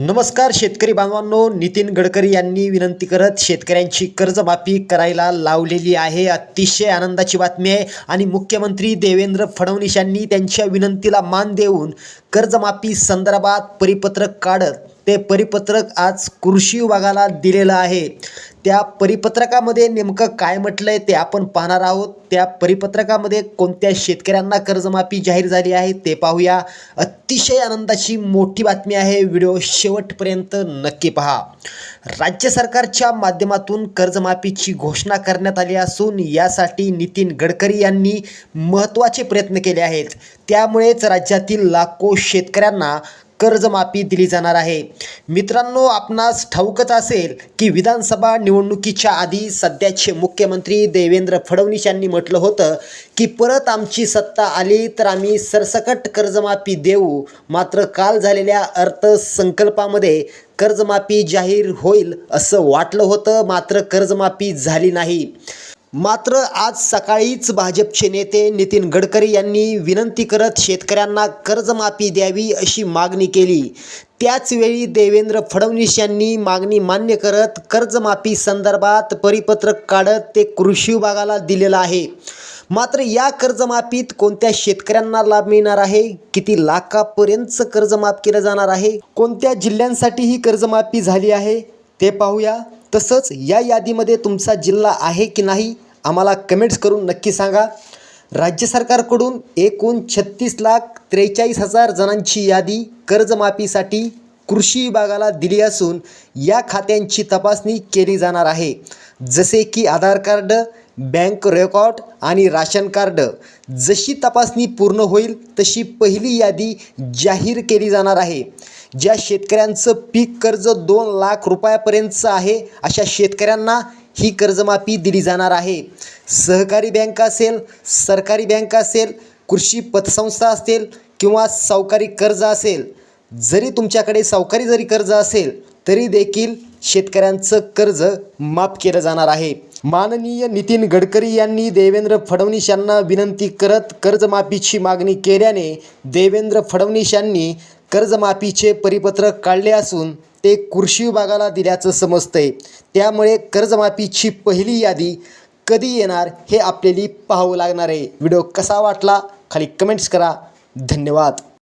नमस्कार शेतकरी बांधवांनो नितीन गडकरी यांनी विनंती करत शेतकऱ्यांची कर्जमाफी करायला लावलेली आहे. अतिशय आनंदाची बातमी आहे. आणि मुख्यमंत्री देवेंद्र फडणवीस यांनी त्यांच्या विनंतीला मान देऊन कर्जमाफी संदर्भात परिपत्रक काढत ते परिपत्रक आज कृषी विभागाला दिलेलं आहे. त्या परिपत्रकामध्ये नेमकं काय म्हटलं आहे ते आपण पाहणार आहोत. त्या परिपत्रकामध्ये कोणत्या शेतकऱ्यांना कर्जमाफी जाहीर झाली आहे ते पाहूया. अतिशय आनंदाची मोठी बातमी आहे. व्हिडिओ शेवटपर्यंत नक्की पहा. राज्य सरकारच्या माध्यमातून कर्जमाफीची घोषणा करण्यात आली असून यासाठी नितीन गडकरी यांनी महत्त्वाचे प्रयत्न केले आहेत. त्यामुळेच राज्यातील लाखो शेतकऱ्यांना कर्जमाफी दिली जाणार आहे. मित्रांनो आपणास ठाऊकच असेल की विधानसभा निवडणुकीच्या आधी सध्याचे मुख्यमंत्री देवेंद्र फडणवीस यांनी म्हटलं होतं की परत आमची सत्ता आली तर आम्ही सरसकट कर्जमाफी देऊ. मात्र काल झालेल्या अर्थसंकल्पामध्ये कर्जमाफी जाहीर होईल असं वाटलं होतं मात्र कर्जमाफी झाली नाही. मात्र आज सकाळीच भाजपचे नेते नितीन गडकरी यांनी विनंती करत शेतकऱ्यांना कर्जमाफी द्यावी अशी मागणी केली. त्याचवेळी देवेंद्र फडणवीस यांनी मागणी मान्य करत कर्जमाफी संदर्भात परिपत्रक काढत ते कृषी विभागाला दिलेलं आहे. मात्र या कर्जमाफीत कोणत्या शेतकऱ्यांना लाभ मिळणार आहे? किती लाखापर्यंतचं कर्जमाफ केलं जाणार आहे? कोणत्या जिल्ह्यांसाठी ही कर्जमाफी झाली आहे? ते पाहूया. तसंच या यादीमध्ये तुमचा जिल्हा आहे की नाही आम्हाला कमेंट्स करून नक्की सांगा. राज्य सरकारकडून एकूण छत्तीस लाख त्रेचाळीस हजार जणांची यादी कर्जमाफीसाठी कृषी विभागाला दिली असून या खात्यांची तपासणी केली जाणार आहे. जसे की आधार कार्ड बँक रेकॉर्ड आणि राशन कार्ड. जशी तपासणी पूर्ण होईल तशी पहिली यादी जाहीर केली जाणार आहे. ज्या शेतकऱ्यांचं पीक कर्ज दोन लाख रुपयापर्यंतचं आहे अशा शेतकऱ्यांना ही कर्जमाफी दिली जाणार आहे. सहकारी बँक असेल सरकारी बँक असेल कृषी पतसंस्था असेल किंवा सावकारी कर्ज असेल जरी तुमच्याकडे सावकारी जरी कर्ज असेल तरी देखील शेतकऱ्यांचं कर्ज माफ केलं जाणार आहे. माननीय नितीन गडकरी यांनी देवेंद्र फडणवीस यांना विनंती करत कर्जमाफीची मागणी केल्याने देवेंद्र फडणवीस यांनी कर्जमाफीचे परिपत्रक काढले असून ते कृषी विभागाला दिल्याचं समजतंय. त्यामुळे कर्जमाफीची पहिली यादी कधी येणार हे आपल्याला पाहावं लागणार आहे. व्हिडिओ कसा वाटला? खाली कमेंट्स करा. धन्यवाद.